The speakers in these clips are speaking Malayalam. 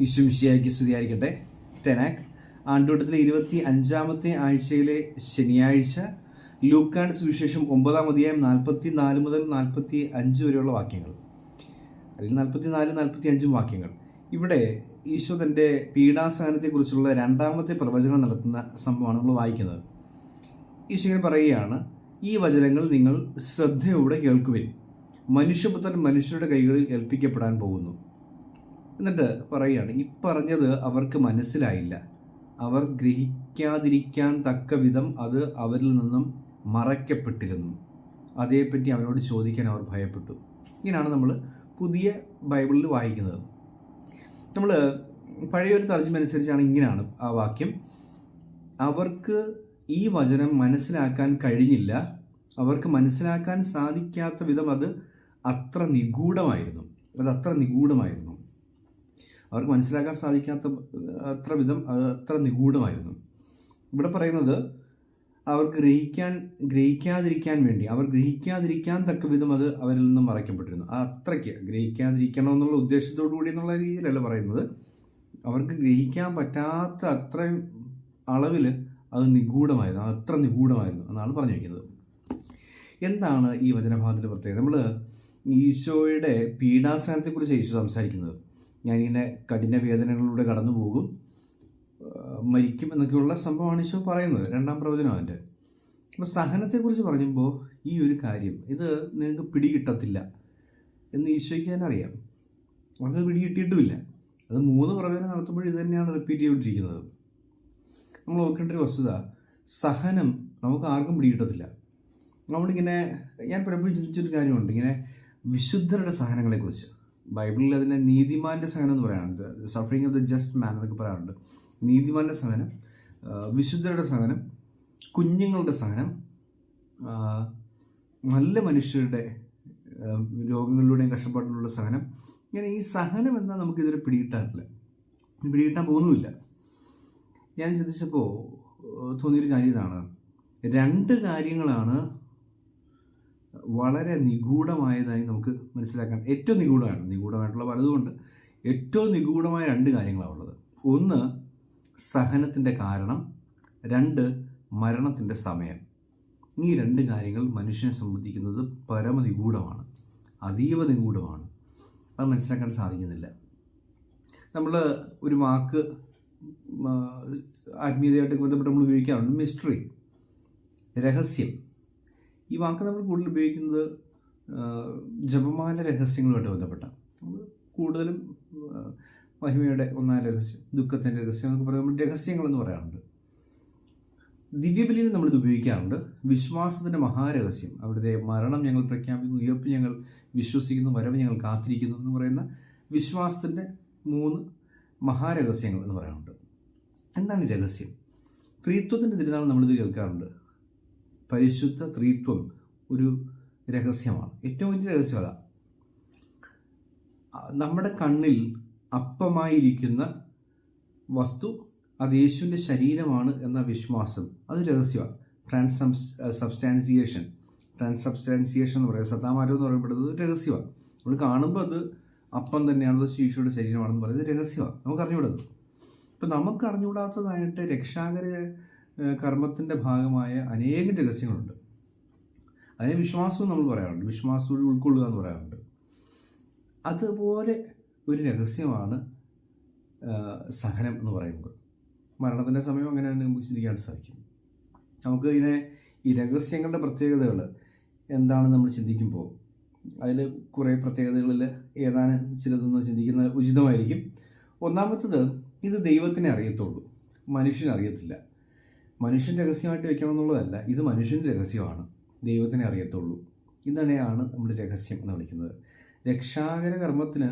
വിശ്വംശിയാക്കി സ്തുതിയായിരിക്കട്ടെ തെനാക് ആണ്ടുവട്ടത്തിലെ ഇരുപത്തി അഞ്ചാമത്തെ ആഴ്ചയിലെ ശനിയാഴ്ച ലൂക്കാൻഡ് സുവിശേഷം ഒമ്പതാം അധ്യായം നാൽപ്പത്തി നാല് മുതൽ നാൽപ്പത്തി അഞ്ച് വരെയുള്ള വാക്യങ്ങൾ. അല്ലെങ്കിൽ നാൽപ്പത്തി നാല് നാൽപ്പത്തി അഞ്ചും വാക്യങ്ങൾ. ഇവിടെ ഈശോ തന്റെ പീഡാസഹനത്തെക്കുറിച്ചുള്ള രണ്ടാമത്തെ പ്രവചനം നടത്തുന്ന സംഭവമാണ് നമ്മൾ വായിക്കുന്നത്. ഈശോ ഇങ്ങനെ പറയുകയാണ് ഈ വചനങ്ങൾ നിങ്ങൾ ശ്രദ്ധയോടെ കേൾക്കുവിൻ. മനുഷ്യപുത്രൻ മനുഷ്യരുടെ കൈകളിൽ ഏൽപ്പിക്കപ്പെടാൻ പോകുന്നു. എന്നിട്ട് പറയുകയാണ് ഈ പറഞ്ഞത് അവർക്ക് മനസ്സിലായില്ല. അവർ ഗ്രഹിക്കാതിരിക്കാൻ തക്ക വിധം അത് അവരിൽ നിന്നും മറയ്ക്കപ്പെട്ടിരുന്നു. അതേപ്പറ്റി അവനോട് ചോദിക്കാൻ അവർ ഭയപ്പെട്ടു. ഇങ്ങനെയാണ് നമ്മൾ പുതിയ ബൈബിളിൽ വായിക്കുന്നത്. നമ്മൾ പഴയൊരു തർജമ അനുസരിച്ചാണ് ഇങ്ങനെയാണ് ആ വാക്യം. അവർക്ക് ഈ വചനം മനസ്സിലാക്കാൻ കഴിഞ്ഞില്ല. അവർക്ക് മനസ്സിലാക്കാൻ സാധിക്കാത്ത വിധം അത് അത്ര നിഗൂഢമായിരുന്നു. അത് അത്ര നിഗൂഢമായിരുന്നു. അവർക്ക് മനസ്സിലാക്കാൻ സാധിക്കാത്ത അത്ര വിധം അത് അത്ര നിഗൂഢമായിരുന്നു. ഇവിടെ പറയുന്നത് അവർ ഗ്രഹിക്കാൻ ഗ്രഹിക്കാതിരിക്കാൻ വേണ്ടി അവർ ഗ്രഹിക്കാതിരിക്കാൻ തക്ക വിധം അത് അവരിൽ നിന്നും മറയ്ക്കപ്പെട്ടിരുന്നു. ആ അത്രയ്ക്ക് ഗ്രഹിക്കാതിരിക്കണം എന്നുള്ള ഉദ്ദേശത്തോടു കൂടി എന്നുള്ള രീതിയിലല്ല പറയുന്നത്. അവർക്ക് ഗ്രഹിക്കാൻ പറ്റാത്ത അത്രയും അളവിൽ അത് നിഗൂഢമായിരുന്നു അത് അത്ര നിഗൂഢമായിരുന്നു എന്നാണ് പറഞ്ഞു വയ്ക്കുന്നത് എന്താണ് ഈ വചനഭാഗത്തിന്റെ പ്രത്യേകത? നമ്മൾ ഈശോയുടെ പീഡാസനത്തെക്കുറിച്ച് ഈശോ സംസാരിക്കുന്നത്. ഞാനിങ്ങനെ കഠിന വേദനകളിലൂടെ കടന്നു പോകും മരിക്കും എന്നൊക്കെയുള്ള സംഭവമാണ് ഈശോ പറയുന്നത്. രണ്ടാം പ്രവചനം അവന്റെ അപ്പോൾ സഹനത്തെക്കുറിച്ച് പറയുമ്പോൾ ഈ ഒരു കാര്യം ഇത് നിങ്ങൾക്ക് പിടികിട്ടത്തില്ല എന്ന് ഈശോയ്ക്ക് തന്നെ അറിയാം. അവർക്ക് പിടികിട്ടിയിട്ടുമില്ല. അത് മൂന്ന് പ്രവചനം നടത്തുമ്പോൾ ഇത് തന്നെയാണ് റിപ്പീറ്റ് ചെയ്തുകൊണ്ടിരിക്കുന്നത്. നമ്മൾ നോക്കേണ്ട ഒരു വസ്തുത സഹനം നമുക്ക് ആർക്കും പിടികിട്ടത്തില്ല. നമ്മളിങ്ങനെ ഞാൻ പലപ്പോഴും ചിന്തിച്ചൊരു കാര്യമുണ്ട്. ഇങ്ങനെ വിശുദ്ധരുടെ സഹനങ്ങളെക്കുറിച്ച്. ബൈബിളിൽ അതിനെ നീതിമാന്റെ സഹനം എന്ന് പറയാറുണ്ട്. Suffering of the just man എന്നൊക്കെ പറയാറുണ്ട്. നീതിമാന്റെ സഹനം വിശുദ്ധരുടെ സഹനം കുഞ്ഞുങ്ങളുടെ സഹനം നല്ല മനുഷ്യരുടെ രോഗങ്ങളിലൂടെയും കഷ്ടപ്പാടിലുള്ള സഹനം. ഇങ്ങനെ ഈ സഹനം എന്നാൽ നമുക്കിതുവരെ പിടികിട്ടാറില്ല. പിടികിട്ടാൻ പോകുന്നുമില്ല. ഞാൻ ചിന്തിച്ചപ്പോൾ തോന്നിയൊരു കാര്യം ഇതാണ്. രണ്ട് കാര്യങ്ങളാണ് വളരെ നിഗൂഢമായതായി നമുക്ക് മനസ്സിലാക്കാൻ ഏറ്റവും നിഗൂഢമാണ്. നിഗൂഢമായിട്ടുള്ള പലതുകൊണ്ട് ഏറ്റവും നിഗൂഢമായ രണ്ട് കാര്യങ്ങളാണ് ഉള്ളത്. ഒന്ന് സഹനത്തിന്റെ കാരണം. രണ്ട് മരണത്തിന്റെ സമയം. ഈ രണ്ട് കാര്യങ്ങൾ മനുഷ്യനെ സംബന്ധിക്കുന്നത് പരമനിഗൂഢമാണ് അതീവ നിഗൂഢമാണ്. അത് മനസ്സിലാക്കാൻ സാധിക്കുന്നില്ല. നമ്മൾ ഒരു വാക്ക് ആത്മീയതയായിട്ട് ബന്ധപ്പെട്ട് നമ്മൾ ഉപയോഗിക്കാറുണ്ട്. മിസ്റ്ററി. രഹസ്യം. ഈ വാക്ക് നമ്മൾ കൂടുതൽ ഉപയോഗിക്കുന്നത് ജപമാല രഹസ്യങ്ങളുമായിട്ട് ബന്ധപ്പെട്ട കൂടുതലും മഹിമയുടെ ഒന്നാം രഹസ്യം ദുഃഖത്തിന്റെ രഹസ്യം എന്നൊക്കെ പറയുമ്പോൾ നമ്മൾ രഹസ്യങ്ങളെന്ന് പറയാറുണ്ട്. ദിവ്യബലിയിൽ നമ്മളിത് ഉപയോഗിക്കാറുണ്ട്. വിശ്വാസത്തിന്റെ മഹാരഹസ്യം അവിടുത്തെ മരണം ഞങ്ങൾ പ്രഖ്യാപിക്കുന്നു ഉയർപ്പ് ഞങ്ങൾ വിശ്വസിക്കുന്നു വരവ് ഞങ്ങൾ കാത്തിരിക്കുന്നു എന്ന് പറയുന്ന വിശ്വാസത്തിന്റെ മൂന്ന് മഹാരഹസ്യങ്ങൾ എന്ന് പറയാറുണ്ട്. എന്താണ് രഹസ്യം? സ്ത്രീത്വത്തിന്റെ തിരുനാൾ നമ്മളിത് കേൾക്കാറുണ്ട്. പരിശുദ്ധ ത്രീത്വം ഒരു രഹസ്യമാണ്. ഏറ്റവും വലിയ രഹസ്യം നമ്മുടെ കണ്ണിൽ അപ്പമായിരിക്കുന്ന വസ്തു അത് യേശുവിന്റെ ശരീരമാണ് എന്ന വിശ്വാസം. അത് രഹസ്യമാണ്. Trans substantiation. ട്രാൻസ് സബ്സ്റ്റാൻസിയേഷൻ എന്ന് പറയുന്നത് സതാമാരം എന്ന് പറയപ്പെടുന്നത് രഹസ്യമാണ്. നമ്മൾ കാണുമ്പോൾ അത് അപ്പം തന്നെയാണ് ശിശുയുടെ ശരീരമാണെന്ന് പറയുന്നത് രഹസ്യമാണ്. നമുക്ക് അറിഞ്ഞുകൂടുന്നത് ഇപ്പം നമുക്ക് അറിഞ്ഞുകൂടാത്തതായിട്ട് രക്ഷാകര കർമ്മത്തിന്റെ ഭാഗമായ അനേകം രഹസ്യങ്ങളുണ്ട്. അതിനെ വിശ്വാസവും നമ്മൾ പറയാറുണ്ട്. വിശ്വാസത്തോട് ഉൾക്കൊള്ളുക എന്ന് പറയാറുണ്ട്. അതുപോലെ ഒരു രഹസ്യമാണ് സഹനം എന്ന് പറയുന്നത്. മരണത്തിന്റെ സമയം അങ്ങനെ തന്നെ നമുക്ക് ചിന്തിക്കാൻ സാധിക്കും. നമുക്ക് ഇതിനെ ഈ രഹസ്യങ്ങളുടെ പ്രത്യേകതകൾ എന്താണ് നമ്മൾ ചിന്തിക്കുമ്പോൾ അതിൽ കുറേ പ്രത്യേകതകളിൽ ഏതാനും ചിലതൊന്നും ചിന്തിക്കുന്നത് ഉചിതമായിരിക്കും. ഒന്നാമത്തത് ഇത് ദൈവത്തിനെ അറിയത്തുള്ളൂ. മനുഷ്യനെ അറിയത്തില്ല. മനുഷ്യൻ രഹസ്യമായിട്ട് വെക്കണമെന്നുള്ളതല്ല ഇത് മനുഷ്യന്റെ രഹസ്യമാണ്. ദൈവത്തിനെ അറിയത്തുള്ളൂ. ഇതന്നെയാണ് നമ്മൾ രഹസ്യം എന്ന് വിളിക്കുന്നത്. രക്ഷാകര കർമ്മത്തിന്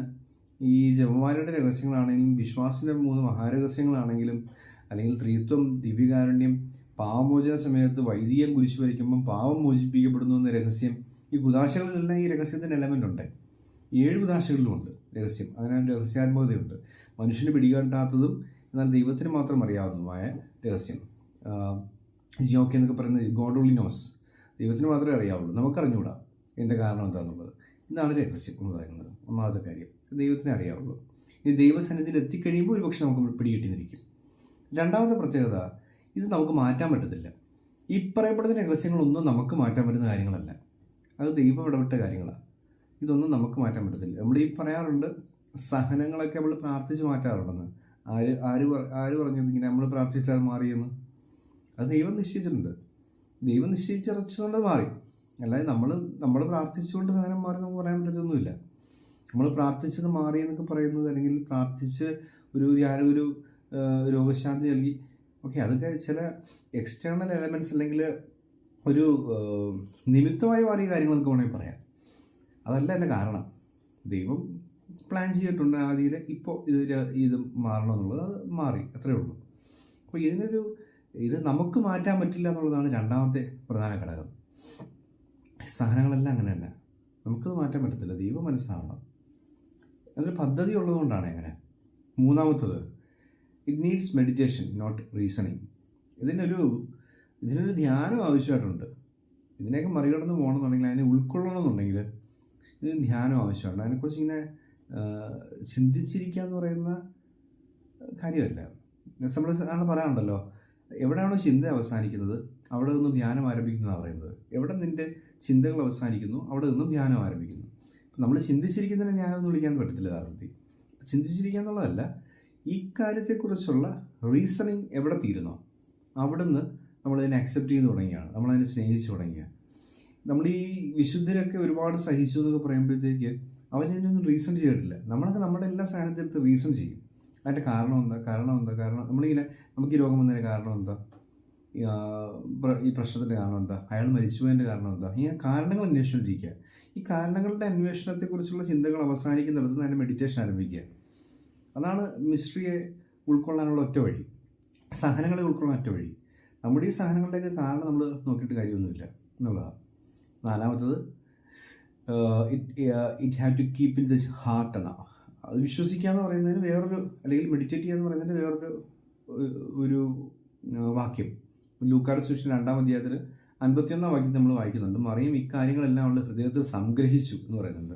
ഈ ജപമാലയുടെ രഹസ്യങ്ങളാണെങ്കിലും വിശ്വാസിന്റെ മൂന്ന് മഹാരഹസ്യങ്ങളാണെങ്കിലും അല്ലെങ്കിൽ ത്രീത്വം ദിവ്യകാരുണ്യം പാവമോചന സമയത്ത് വൈദികം കുരിശു വരയ്ക്കുമ്പം പാവം മോചിപ്പിക്കപ്പെടുന്നു എന്ന രഹസ്യം ഈ കുതാശകളിലെല്ലാം ഈ രഹസ്യത്തിന്റെ എലമെന്റ് ഉണ്ട്. ഏഴ് കുതാശകളിലുമുണ്ട് രഹസ്യം. അതിനൊരു രഹസ്യാത്മകതയുണ്ട്. മനുഷ്യന് പിടികാട്ടാത്തതും എന്നാൽ ദൈവത്തിന് മാത്രം അറിയാവുന്നതുമായ രഹസ്യം. ജിയോക്കെ എന്നൊക്കെ പറയുന്നത് ഗോഡ് ഓൺലി നോസ്. ദൈവത്തിന് മാത്രമേ അറിയാവുള്ളൂ. നമുക്കറിഞ്ഞുകൂടാ എന്റെ കാരണം എന്താണെന്നുള്ളത് ഇതാണ് രഹസ്യം എന്ന് പറയുന്നത്. ഒന്നാമത്തെ കാര്യം. ദൈവത്തിനെ അറിയാവുള്ളൂ. ഈ ദൈവസന്നിധിയിൽ എത്തിക്കഴിയുമ്പോൾ ഒരുപക്ഷെ നമുക്ക് പിടികിട്ടിന്നിരിക്കും. രണ്ടാമത്തെ പ്രത്യേകത ഇത് നമുക്ക് മാറ്റാൻ പറ്റത്തില്ല. ഈ പറയപ്പെടുന്ന രഹസ്യങ്ങളൊന്നും നമുക്ക് മാറ്റാൻ പറ്റുന്ന കാര്യങ്ങളല്ല. അത് ദൈവം ഇടപെട്ട കാര്യങ്ങളാണ് ഇതൊന്നും നമുക്ക് മാറ്റാൻ പറ്റത്തില്ല. നമ്മൾ ഈ പറയാറുണ്ട് സഹനങ്ങളൊക്കെ നമ്മൾ പ്രാർത്ഥിച്ച് മാറ്റാറുണ്ടെന്ന്. ആര് ആര് ആര് പറഞ്ഞത് ഇങ്ങനെ നമ്മൾ പ്രാർത്ഥിച്ചാൽ മാറിയെന്ന്? അത് ദൈവം നിശ്ചയിച്ചിട്ടുണ്ട്. ദൈവം നിശ്ചയിച്ചിറച്ചുകൊണ്ട് മാറി. അല്ലാതെ നമ്മൾ നമ്മൾ പ്രാർത്ഥിച്ചുകൊണ്ട് സാധനം മാറി നമുക്ക് പറയാൻ പറ്റത്തൊന്നുമില്ല. നമ്മൾ പ്രാർത്ഥിച്ചത് മാറി എന്നൊക്കെ പറയുന്നത് അല്ലെങ്കിൽ പ്രാർത്ഥിച്ച് ഒരു ധ്യാനം ഒരു രോഗശാന്തി നൽകി. ഓക്കെ അതൊക്കെ ചില എക്സ്റ്റേണൽ എലമെന്റ്സ് അല്ലെങ്കിൽ ഒരു നിമിത്തമായി മാറിയ കാര്യങ്ങളൊക്കെ വേണമെങ്കിൽ പറയാം. അതല്ല എന്റെ കാരണം. ദൈവം പ്ലാൻ ചെയ്തിട്ടുണ്ട് ആദ്യം ഇപ്പോൾ ഇത് ഇത് മാറണം എന്നുള്ളത് അത് മാറി. അത്രയേ ഉള്ളൂ. അപ്പോൾ ഇതിനൊരു ഇത് നമുക്ക് മാറ്റാൻ പറ്റില്ല എന്നുള്ളതാണ് രണ്ടാമത്തെ പ്രധാന ഘടകം. സഹനങ്ങളെല്ലാം അങ്ങനെ തന്നെ നമുക്കത് മാറ്റാൻ പറ്റത്തില്ല. ദൈവം മനസ്സിലാവണം അതൊരു പദ്ധതി ഉള്ളതുകൊണ്ടാണ് അങ്ങനെ മൂന്നാമത്തത് it needs meditation not reasoning ഇതിനൊരു ഇതിനൊരു ധ്യാനം ആവശ്യമായിട്ടുണ്ട്. ഇതിനെയൊക്കെ മറികടന്ന് പോകണമെന്നുണ്ടെങ്കിൽ അതിനെ ഉൾക്കൊള്ളണമെന്നുണ്ടെങ്കിൽ ഇതിന് ധ്യാനം ആവശ്യമാണ്. അതിനെക്കുറിച്ച് ഇങ്ങനെ ചിന്തിച്ചിരിക്കുക എന്ന് പറയുന്ന കാര്യമല്ല. നമ്മൾ സാധാരണ പറയാറുണ്ടല്ലോ എവിടെയാണോ ചിന്ത അവസാനിക്കുന്നത് അവിടെ നിന്നും ധ്യാനം ആരംഭിക്കുന്നതാണ് പറയുന്നത്. എവിടെ നിന്റെ ചിന്തകൾ അവസാനിക്കുന്നു അവിടെ നിന്നും ധ്യാനം ആരംഭിക്കുന്നു. നമ്മൾ ചിന്തിച്ചിരിക്കുന്നതിനെ ധ്യാനമൊന്നും വിളിക്കാൻ പറ്റത്തില്ല യഥാർത്ഥത്തിൽ. ചിന്തിച്ചിരിക്കുക എന്നുള്ളതല്ല ഈ കാര്യത്തെക്കുറിച്ചുള്ള റീസണിങ് എവിടെ തീരുന്നോ അവിടുന്ന് നമ്മളതിനെ അക്സെപ്റ്റ് ചെയ്ത് തുടങ്ങിയാണ്. നമ്മളതിനെ സ്നേഹിച്ച് തുടങ്ങിയ നമ്മൾ ഈ വിശുദ്ധരൊക്കെ ഒരുപാട് സഹിച്ചു എന്നൊക്കെ പറയുമ്പോഴത്തേക്ക് അവരതിനൊന്നും റീസൺ ചെയ്തിട്ടില്ല. നമ്മളൊക്കെ നമ്മുടെ എല്ലാ സാധനത്തിനടുത്ത് റീസൺ ചെയ്യും. അതിന്റെ കാരണം എന്താ? കാരണം എന്താ? കാരണം നമ്മളിങ്ങനെ നമുക്ക് ഈ രോഗം വന്നതിന് കാരണം എന്താ? ഈ, പ്രശ്നത്തിന്റെ കാരണം എന്താ? അയാൾ മരിച്ചുപോയതിന്റെ കാരണം എന്താ? ഇങ്ങനെ കാരണങ്ങൾ അന്വേഷിച്ചുകൊണ്ടിരിക്കുക. ഈ കാരണങ്ങളുടെ അന്വേഷണത്തെക്കുറിച്ചുള്ള ചിന്തകൾ അവസാനിക്കുന്നിടത്ത് തന്നെ മെഡിറ്റേഷൻ ആരംഭിക്കുക. അതാണ് മിസ്റ്ററിയെ ഉൾക്കൊള്ളാനുള്ള ഒറ്റ വഴി. സഹനങ്ങളെ ഉൾക്കൊള്ളാൻ ഒറ്റ വഴി. നമ്മുടെ ഈ സഹനങ്ങളുടെയൊക്കെ കാരണം നമ്മൾ നോക്കിയിട്ട് കാര്യമൊന്നുമില്ല എന്നുള്ളതാണ്. നാലാമത്തത് it it have to keep in the heart എന്നാ അത് വിശ്വസിക്കുക എന്ന് പറയുന്നതിന് വേറൊരു അല്ലെങ്കിൽ മെഡിറ്റേറ്റ് ചെയ്യുക എന്ന് പറയുന്നതിന് വേറൊരു ഒരു വാക്യം. ലൂക്കാട് സുഷിൻ രണ്ടാം അധ്യായത്തിൽ അൻപത്തിയൊന്നാം വാക്യം നമ്മൾ വായിക്കുന്നുണ്ട്. മറിയം ഇക്കാര്യങ്ങളെല്ലാം അവളുടെ ഹൃദയത്തിൽ സംഗ്രഹിച്ചു എന്ന് പറയുന്നുണ്ട്.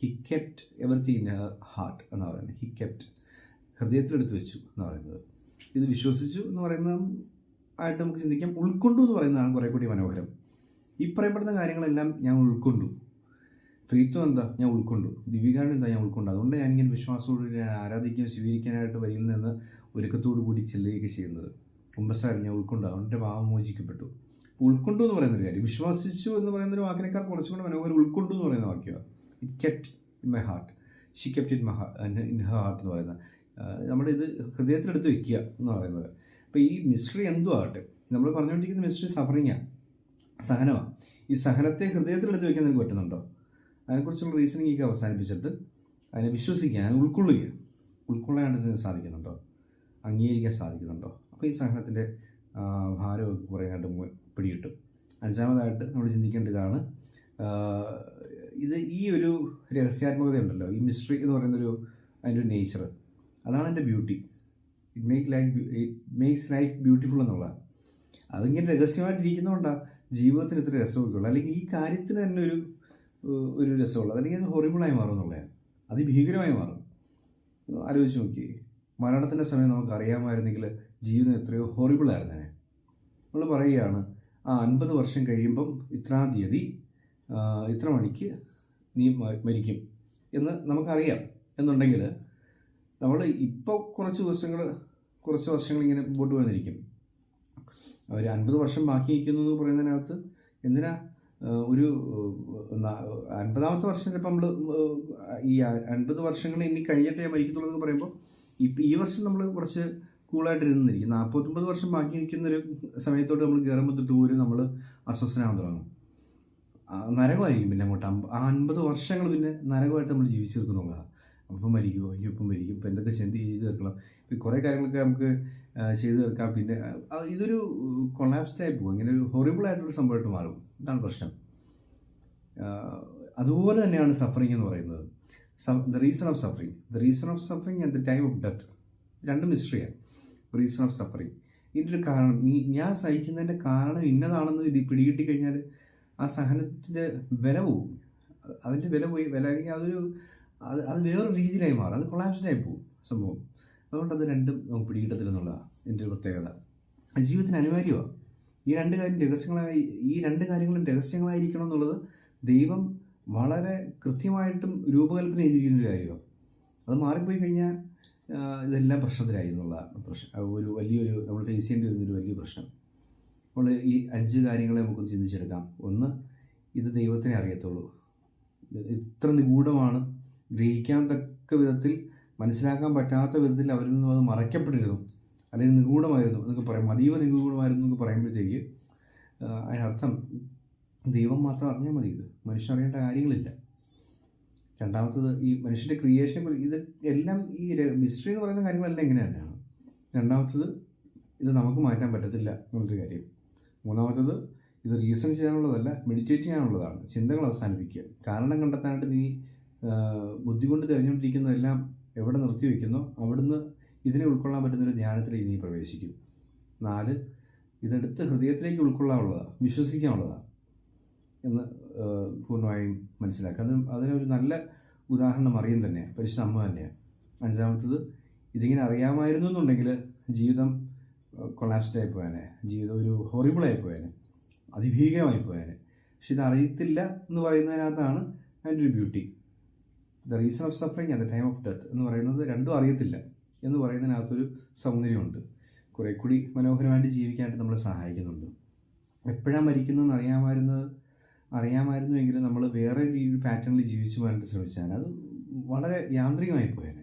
He kept everything in her heart എന്ന് പറയുന്നത്. ഹി കെപ്റ്റ് ഹൃദയത്തിലെടുത്ത് വെച്ചു എന്ന് പറയുന്നത്. ഇത് വിശ്വസിച്ചു എന്ന് പറയുന്ന ആയിട്ട് നമുക്ക് ചിന്തിക്കാം. ഉൾക്കൊണ്ടു എന്ന് പറയുന്നതാണ് കുറേ കൂടി മനോഹരം. ഈ പറയപ്പെടുന്ന കാര്യങ്ങളെല്ലാം ഞാൻ ഉൾക്കൊണ്ടു. സ്ത്രീത്വം എന്താ? ഞാൻ ഉൾക്കൊണ്ടു. ദിവികാരൻ എന്താ? ഞാൻ ഉൾക്കൊണ്ടു. അതുകൊണ്ട് ഞാൻ ഇങ്ങനെ വിശ്വാസത്തോടുകൂടി ഞാൻ ആരാധിക്കുകയും സ്വീകരിക്കാനായിട്ട് വരിയിൽ നിന്ന് ഒരുക്കത്തോടു കൂടി ചെല്ലുകയൊക്കെ ചെയ്യുന്നത്. കുമ്പസാരം ഞാൻ ഉൾക്കൊണ്ടു. അവന്റെ ഭാവം മോചിക്കപ്പെട്ടു. ഉൾക്കൊണ്ടു എന്ന് പറയുന്നൊരു കാര്യം. വിശ്വസിച്ചു എന്ന് പറയുന്നൊരു വാക്കിനേക്കാൾ കുറച്ചുകൂടെ മനോഹരം ഉൾക്കൊണ്ടു എന്ന് പറയുന്ന വാക്യമാണ്. It kept in my heart she kept in my in her heart എന്ന് പറയുന്നത്. നമ്മുടെ ഇത് ഹൃദയത്തിലെടുത്ത് വെക്കുക എന്ന് പറയുന്നത്. അപ്പോൾ ഈ മിസ്റ്ററി എന്തോ ആകട്ടെ നമ്മൾ പറഞ്ഞുകൊണ്ടിരിക്കുന്ന മിസ്റ്ററി സഫറിങ്ങാണ് സഹനമാണ് ഈ സഹനത്തെ ഹൃദയത്തിലെടുത്ത് വെക്കാൻ നിങ്ങൾക്ക് പറ്റുന്നുണ്ടോ? അതിനെക്കുറിച്ചുള്ള റീസണിങ് ഒക്കെ അവസാനിപ്പിച്ചിട്ട് അതിനെ വിശ്വസിക്കുക അതിനെ ഉൾക്കൊള്ളുക ഉൾക്കൊള്ളാനായിട്ട് സാധിക്കുന്നുണ്ടോ? അംഗീകരിക്കാൻ സാധിക്കുന്നുണ്ടോ? അപ്പോൾ ഈ സഹനത്തിന്റെ ഭാരമൊക്കെ കുറേയായിട്ട് പിടികിട്ടും. അഞ്ചാമതായിട്ട് നമ്മൾ ചിന്തിക്കേണ്ട ഇതാണ് ഇത് ഈ ഒരു രഹസ്യാത്മകത ഉണ്ടല്ലോ ഈ മിസ്റ്ററി എന്ന് പറയുന്നൊരു അതിന്റെ ഒരു നേച്ചർ അതാണ് എന്റെ beauty it make life it makes life beautiful എന്നുള്ളതാണ്. അതിങ്ങനെ രഹസ്യമായിട്ടിരിക്കുന്നതുകൊണ്ടാണ് ജീവിതത്തിന് ഇത്ര രസമൊക്കെ ഉള്ളൂ. അല്ലെങ്കിൽ ഈ കാര്യത്തിന് തന്നെ ഒരു ഒരു രസമുള്ളൂ അല്ലെങ്കിൽ അത് ഹൊറിബിളായി മാറും എന്നുള്ളതാണ്. അതിഭീകരമായി മാറും. ആലോചിച്ച് നോക്കി. മരണത്തിന്റെ സമയം നമുക്ക് അറിയാമായിരുന്നെങ്കിൽ ജീവിതം എത്രയോ ഹൊറിബിളായിരുന്നേ നമ്മൾ പറയുകയാണ് ആ അൻപത് വർഷം കഴിയുമ്പം ഇത്രാം തീയതി ഇത്ര മണിക്ക് നീ മരിക്കും എന്ന് നമുക്കറിയാം എന്നുണ്ടെങ്കിൽ നമ്മൾ ഇപ്പോൾ കുറച്ച് ദിവസങ്ങൾ കുറച്ച് വർഷങ്ങൾ ഇങ്ങനെ മുമ്പോട്ട് വന്നിരിക്കും. അവർ അൻപത് വർഷം ബാക്കി നിൽക്കുന്നു എന്ന് പറയുന്നതിനകത്ത് എന്തിനാ ഒരു അൻപതാമത്തെ വർഷം ചിലപ്പോൾ നമ്മൾ ഈ അൻപത് വർഷങ്ങൾ ഇനി കഴിഞ്ഞിട്ടേ ഞാൻ മരിക്കത്തുള്ളൂ എന്ന് പറയുമ്പോൾ ഇപ്പം ഈ വർഷം നമ്മൾ കുറച്ച് കൂളായിട്ട് ഇരുന്നിരിക്കും നാൽപ്പത്തൊമ്പത് വർഷം ബാക്കി നിൽക്കുന്ന ഒരു സമയത്തോട്ട് നമ്മൾ കയറുമ്പോൾ തൊട്ട് പോലും നമ്മൾ അസ്വസ്ഥനാകാൻ തുടങ്ങും. നരകമായിരിക്കും പിന്നെ അങ്ങോട്ട്. ആ അൻപത് വർഷങ്ങൾ പിന്നെ നരകമായിട്ട് നമ്മൾ ജീവിച്ചു തീർക്കുന്നുള്ളതാണ് അപ്പം മരിക്കുമോ ഇപ്പം മരിക്കും ഇപ്പം എന്തൊക്കെ ചിന്തി ചെയ്ത് തീർക്കണം കുറേ കാര്യങ്ങളൊക്കെ നമുക്ക് ചെയ്തു തീർക്കാം. പിന്നെ ഇതൊരു കൊളാപ്സ് ടൈപ്പ് പോകും. ഇങ്ങനെ ഒരു ഹൊറിബിൾ ആയിട്ടൊരു സംഭവമായിട്ട് മാറും. ഇതാണ് പ്രശ്നം. അതുപോലെ തന്നെയാണ് സഫറിങ് എന്ന് പറയുന്നത്. The reason of suffering the reason of suffering and the time of death രണ്ടും മിസ്റ്ററിയാണ് റീസൺ ഓഫ് സഫറിങ് ഇതിന്റെ ഒരു കാരണം നീ ഞാൻ സഹിക്കുന്നതിന്റെ കാരണം ഇന്നതാണെന്ന് ഇത് പിടികിട്ടി കഴിഞ്ഞാൽ ആ സഹനത്തിന്റെ വില പോവും. അതിന്റെ വില പോയി വില അല്ലെങ്കിൽ അതൊരു അത് അത് വേറൊരു രീതിയിലായി മാറും. അത് കൊളാപ്സ്ഡായി പോകും സംഭവം. അതുകൊണ്ട് അത് രണ്ടും നമുക്ക് പിടികിട്ടത്തില്ലെന്നുള്ളതാണ് എന്റെ ഒരു പ്രത്യേകത. ജീവിതത്തിന് അനിവാര്യമാണ് ഈ രണ്ട് കാര്യം രഹസ്യങ്ങളായി ഈ രണ്ട് കാര്യങ്ങളും രഹസ്യങ്ങളായിരിക്കണം എന്നുള്ളത് ദൈവം വളരെ കൃത്യമായിട്ടും രൂപകൽപ്പന ചെയ്തിരിക്കുന്ന ഒരു കാര്യമാണ് അത് മാറിപ്പോയി കഴിഞ്ഞാൽ ഇതെല്ലാം പ്രശ്നത്തിലായി എന്നുള്ളതാണ് പ്രശ്നം. ഒരു വലിയൊരു നമ്മൾ ഫേസ് ചെയ്യേണ്ടി വരുന്നൊരു വലിയ പ്രശ്നം. നമ്മൾ ഈ അഞ്ച് കാര്യങ്ങളെ നമുക്കൊന്ന് ചിന്തിച്ചെടുക്കാം. ഒന്ന് ഇത് ദൈവത്തിനെ അറിയത്തുള്ളൂ. ഇത്ര നിഗൂഢമാണ്. ഗ്രഹിക്കാൻ തക്ക വിധത്തിൽ മനസ്സിലാക്കാൻ പറ്റാത്ത വിധത്തിൽ അവരിൽ നിന്നും അത് മറയ്ക്കപ്പെട്ടിരുന്നു അല്ലെങ്കിൽ നിഗൂഢമായിരുന്നു എന്നൊക്കെ പറയും. അതീവ നിഗൂഢമായിരുന്നു എന്നൊക്കെ പറയുമ്പോഴത്തേക്ക് അതിനർത്ഥം ദൈവം മാത്രം അറിഞ്ഞാൽ മതി ഇത്. മനുഷ്യൻ അറിയേണ്ട കാര്യങ്ങളില്ല. രണ്ടാമത്തത് ഈ മനുഷ്യന്റെ ക്രിയേഷനെ ഇത് എല്ലാം ഈ മിസ്റ്ററി എന്ന് പറയുന്ന കാര്യങ്ങളെല്ലാം ഇങ്ങനെ തന്നെയാണ്. രണ്ടാമത്തത് ഇത് നമുക്ക് മാറ്റാൻ പറ്റത്തില്ല എന്നുള്ളൊരു കാര്യം. മൂന്നാമത്തത് ഇത് റീസൺ ചെയ്യാനുള്ളതല്ല മെഡിറ്റേറ്റ് ചെയ്യാനുള്ളതാണ്. ചിന്തകൾ അവസാനിപ്പിക്കുക. കാരണം കണ്ടെത്താനായിട്ട് നീ ബുദ്ധി കൊണ്ട് തിരഞ്ഞുകൊണ്ടിരിക്കുന്നതെല്ലാം എവിടെ നിർത്തി വയ്ക്കുന്നോ അവിടുന്ന് ഇതിനെ ഉൾക്കൊള്ളാൻ പറ്റുന്നൊരു ധ്യാനത്തിലേക്ക് നീ പ്രവേശിക്കും. നാല് ഇതെടുത്ത് ഹൃദയത്തിലേക്ക് ഉൾക്കൊള്ളാനുള്ളതാണ് വിശ്വസിക്കാനുള്ളതാണ് എന്ന് പൂർണമായും മനസ്സിലാക്കുക. അത് അതിനൊരു നല്ല ഉദാഹരണം അറിയും തന്നെയാണ് പരിശുദ്ധ അമ്മ തന്നെയാണ് അഞ്ചാമത്തത് ഇതിങ്ങനെ അറിയാമായിരുന്നു എന്നുണ്ടെങ്കിൽ ജീവിതം കൊളാപ്സ്ഡ് ആയി പോയേനെ ജീവിതം ഒരു ഹൊറിബിളായി പോയേനെ അതിഭീകരമായി പോയേനെ. പക്ഷെ ഇത് എന്ന് പറയുന്നതിനകത്താണ് അതിന്റെ ഒരു beauty the reason of suffering at the time of death എന്ന് പറയുന്നത് രണ്ടും അറിയത്തില്ല എന്ന് പറയുന്നതിനകത്തൊരു സൗന്ദര്യമുണ്ട്. കുറേ കൂടി മനോഹരമായിട്ട് ജീവിക്കാനായിട്ട് നമ്മളെ സഹായിക്കുന്നുണ്ട്. എപ്പോഴാണ് മരിക്കുന്നതെന്ന് അറിയാമായിരുന്നത് അറിയാമായിരുന്നുവെങ്കിലും നമ്മൾ വേറെ ഒരു പാറ്റേണിൽ ജീവിച്ചു പോകാനായിട്ട് ശ്രമിച്ചാൽ അത് വളരെ യാന്ത്രികമായി പോയേനെ.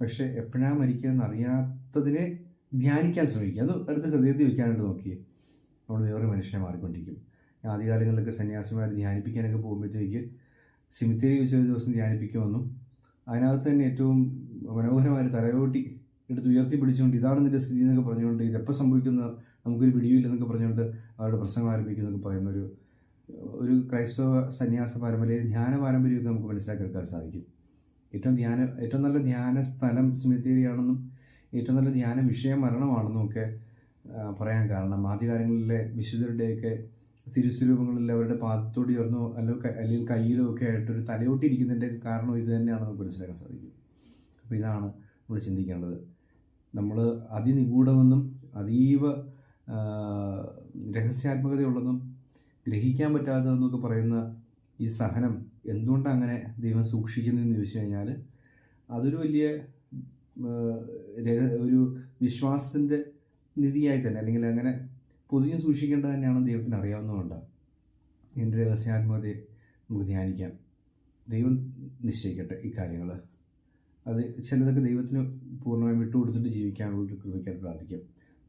പക്ഷേ എപ്പോഴാണ് മരിക്കുകയെന്ന് അറിയാത്തതിനെ ധ്യാനിക്കാൻ ശ്രമിക്കുക. അത് അടുത്ത് ഹൃദയത്തിൽ വെക്കാനായിട്ട് നോക്കിയേ. നമ്മൾ വേറെ മനുഷ്യനെ മാറിക്കൊണ്ടിരിക്കും. ആദ്യകാലങ്ങളിലൊക്കെ സന്യാസിമാർ ധ്യാനിപ്പിക്കാനൊക്കെ പോകുമ്പോഴത്തേക്ക് സിമിത്തേരി വെച്ച് ഒരു ദിവസം ധ്യാനിപ്പിക്കുമെന്നും അതിനകത്ത് തന്നെ ഏറ്റവും മനോഹരമായ തലയോട്ടി എടുത്ത് ഉയർത്തി പിടിച്ചുകൊണ്ട് ഇതാണ് നിന്റെ സ്ഥിതി എന്നൊക്കെ പറഞ്ഞുകൊണ്ട് ഇതെപ്പോൾ സംഭവിക്കുന്ന നമുക്കൊരു പിടിയില്ലെന്നൊക്കെ പറഞ്ഞുകൊണ്ട് അവരുടെ പ്രസംഗം ആരംഭിക്കുന്നൊക്കെ പറയുന്ന ഒരു ഒരു ക്രൈസ്തവ സന്യാസ പാരമ്പര്യ ധ്യാന പാരമ്പര്യമൊക്കെ നമുക്ക് മനസ്സിലാക്കിയെടുക്കാൻ സാധിക്കും. ഏറ്റവും ധ്യാന ഏറ്റവും നല്ല ധ്യാന സ്ഥലം സ്മിത്തേരിയാണെന്നും ഏറ്റവും നല്ല ധ്യാന വിഷയം മരണമാണെന്നും ഒക്കെ പറയാൻ കാരണം. ആദ്യകാലങ്ങളിലെ വിശുദ്ധരുടെയൊക്കെ തിരുസ്വരൂപങ്ങളിൽ അവരുടെ പാദത്തോട് ചേർന്നോ അല്ലോ അല്ലെങ്കിൽ കയ്യിലോ ഒക്കെ ആയിട്ടൊരു തലയോട്ടിരിക്കുന്നതിന്റെ കാരണം ഇത് തന്നെയാണെന്ന് നമുക്ക് മനസ്സിലാക്കാൻ സാധിക്കും. അപ്പോൾ ഇതാണ് നമ്മൾ ചിന്തിക്കേണ്ടത്. നമ്മൾ അതിനിഗൂഢമെന്നും അതീവ രഹസ്യാത്മകതയുള്ളതും ഗ്രഹിക്കാൻ പറ്റാത്തതെന്നൊക്കെ പറയുന്ന ഈ സഹനം എന്തുകൊണ്ടാണ് അങ്ങനെ ദൈവം സൂക്ഷിക്കുന്നതെന്ന് ചോദിച്ചു കഴിഞ്ഞാൽ അതൊരു വലിയ ഒരു വിശ്വാസത്തിന്റെ നിധിയായി തന്നെ. അല്ലെങ്കിൽ അങ്ങനെ പൊതിഞ്ഞ് സൂക്ഷിക്കേണ്ടത് തന്നെയാണ് ദൈവത്തിന് അറിയാവുന്നതുകൊണ്ടാണ്. ഇതിന്റെ രഹസ്യാത്മകതയെ നമുക്ക് ധ്യാനിക്കാം. ദൈവം നിശ്ചയിക്കട്ടെ ഈ കാര്യങ്ങൾ. അത് ചിലതൊക്കെ ദൈവത്തിന് പൂർണമായും വിട്ടുകൊടുത്തിട്ട് ജീവിക്കാനുള്ള കൃപയ്ക്കായിട്ട് പ്രാർത്ഥിക്കാം.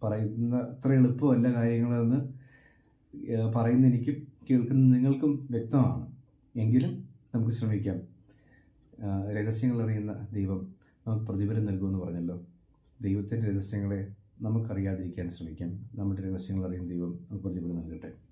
പറയുന്ന അത്ര എളുപ്പമല്ല കാര്യങ്ങളെന്ന് പറയുന്ന എനിക്കും കേൾക്കുന്ന നിങ്ങൾക്കും വ്യക്തമാണ്. എങ്കിലും നമുക്ക് ശ്രമിക്കാം. രഹസ്യങ്ങൾ അറിയുന്ന ദൈവം നമുക്ക് പ്രതിഫലം നൽകുമെന്ന് പറഞ്ഞല്ലോ. ദൈവത്തിന്റെ രഹസ്യങ്ങളെ നമുക്കറിയാതിരിക്കാൻ ശ്രമിക്കാം. നമ്മുടെ രഹസ്യങ്ങൾ അറിയുന്ന ദൈവം നമുക്ക് പ്രതിഫലം നൽകട്ടെ.